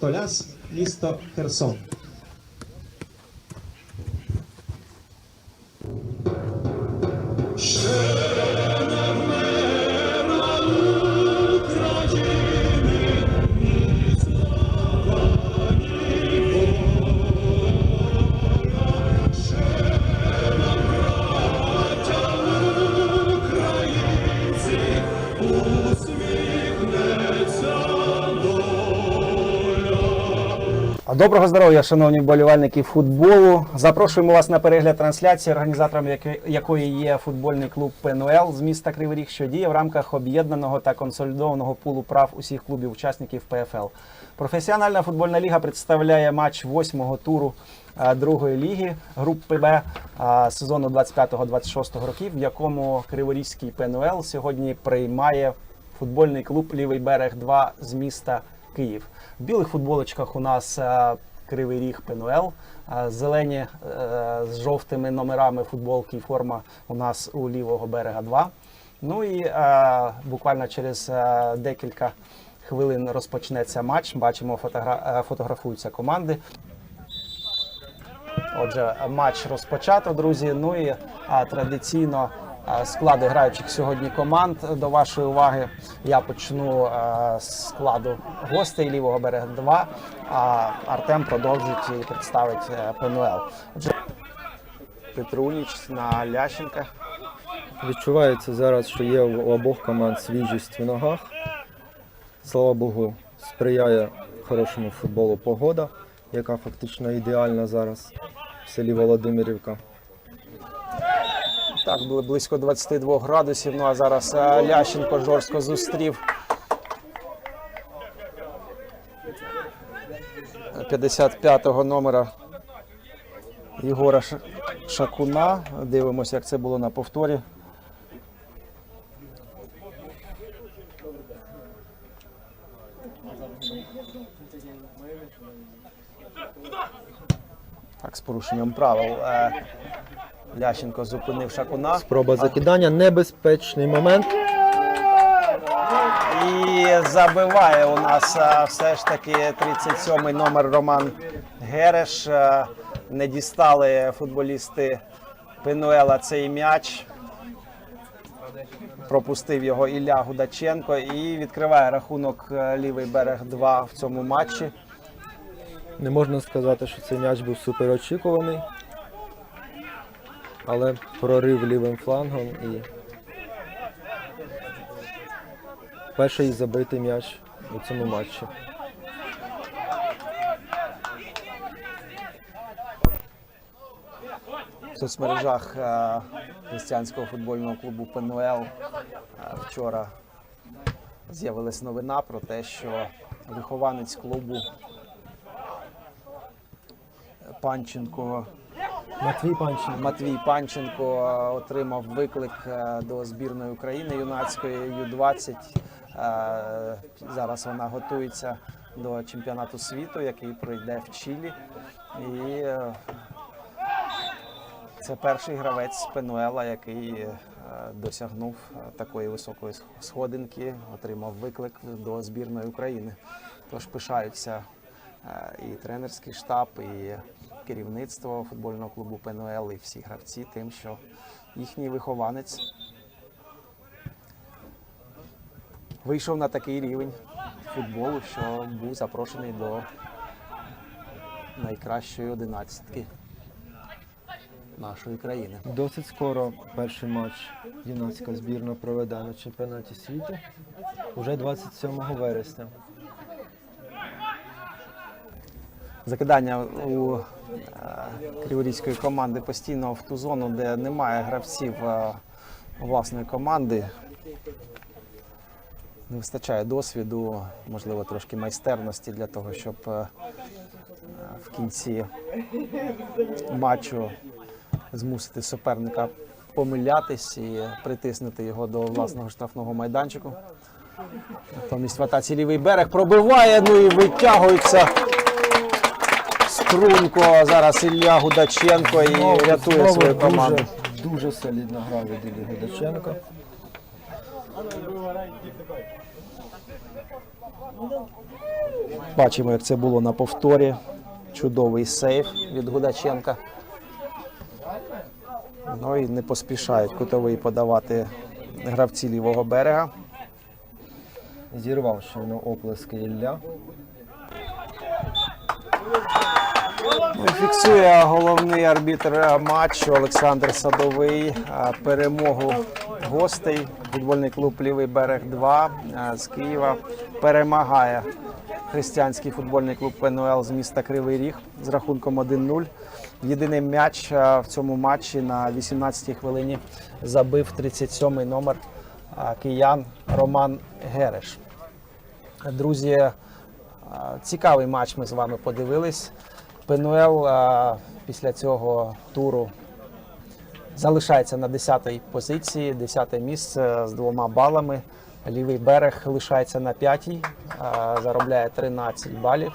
Tolas, misto Herson. Sure. Доброго здоров'я, шановні вболівальники футболу. Запрошуємо вас на перегляд трансляції, організатором якої є футбольний клуб ПНЛ з міста Кривий Ріг, що діє в рамках об'єднаного та консолідованого пулу прав усіх клубів-учасників ПФЛ. Професіональна футбольна ліга представляє матч восьмого туру другої ліги групи Б сезону 25-26 років, в якому Криворізький ПНЛ сьогодні приймає футбольний клуб Лівий берег 2 з міста Київ. В білих футболочках у нас е, Кривий Ріг ПНЛ, е, зелені е, з жовтими номерами футболки і форма у нас у лівого берега 2. Ну і буквально через декілька хвилин розпочнеться матч. Бачимо, фотогра- фотографуються команди. Отже, матч розпочато, друзі. Ну і традиційно склади граючих сьогодні команд до вашої уваги. Я почну з складу гостей лівого берега 2, а Артем продовжить і представить е, ПНЛ. Отже, Петруніч на Лященка. Відчувається зараз, що є у обох команд свіжість в ногах. Слава Богу, сприяє хорошому футболу погода, яка фактично ідеальна зараз в селі Володимирівка. Так, було близько 22 градусів. Ну а зараз е, Лященко жорстко зустрів. 55-го номера Єгора Шакуна. Дивимося, як це було на повторі. Так, з порушенням правил. Лященко зупинив Шакуна. Спроба закидання, небезпечний момент. І забиває у нас все ж таки 37-й номер Роман Гереш. Не дістали футболісти Пенуела цей м'яч. Пропустив його Ілля Гудаченко і відкриває рахунок лівий берег 2 в цьому матчі. Не можна сказати, що цей м'яч був суперочікуваний. Але прорив лівим флангом і перший забитий м'яч у цьому матчі. В соцмережах е, християнського футбольного клубу ПНЛ е, вчора з'явилась новина про те, що вихованець клубу Панченко Матвій Панченко. Матвій Панченко е, отримав виклик е, до збірної України юнацької Ю-20. Е, Зараз вона готується до чемпіонату світу, який пройде в Чилі. І це перший гравець Пенуела, який досягнув такої високої сходинки, отримав виклик до збірної України. Тож пишаються і тренерський штаб, і керівництво футбольного клубу ПНЛ, і всі гравці тим, що їхній вихованець вийшов на такий рівень футболу, що був запрошений до найкращої одинадцятки нашої країни. Досить скоро перший матч юнацька збірна проведе на чемпіонаті світу. Уже 27 вересня. Закидання у е, криворізької команди постійно в ту зону, де немає гравців е, власної команди. Не вистачає досвіду, можливо, трошки майстерності для того, щоб е, в кінці матчу змусити суперника помилятись і притиснути його до власного штрафного майданчику. Натомість в атаці лівий берег пробиває, ну і витягується. Струнко, зараз Ілля Гудаченко і Знову- рятує знову свою команду. Дуже, дуже солідна гра від Іллі Гудаченка. Бачимо, як це було на повторі. Чудовий сейф від Гудаченка. Ну і не поспішають кутовий подавати гравці лівого берега. Зірвав щойно оплески Ілля. Фіксує головний арбітр матчу Олександр Садовий перемогу гостей. Футбольний клуб Лівий берег 2 з Києва перемагає християнський футбольний клуб ПНЛ з міста Кривий Ріг з рахунком 1-0. Єдиний м'яч в цьому матчі на 18-й хвилині забив 37-й номер киян Роман Гереш. Друзі, цікавий матч ми з вами подивились. ПНЛ після цього туру залишається на 10-й позиції, 10-те місце з двома балами. Лівий берег лишається на 5-й, заробляє 13 балів.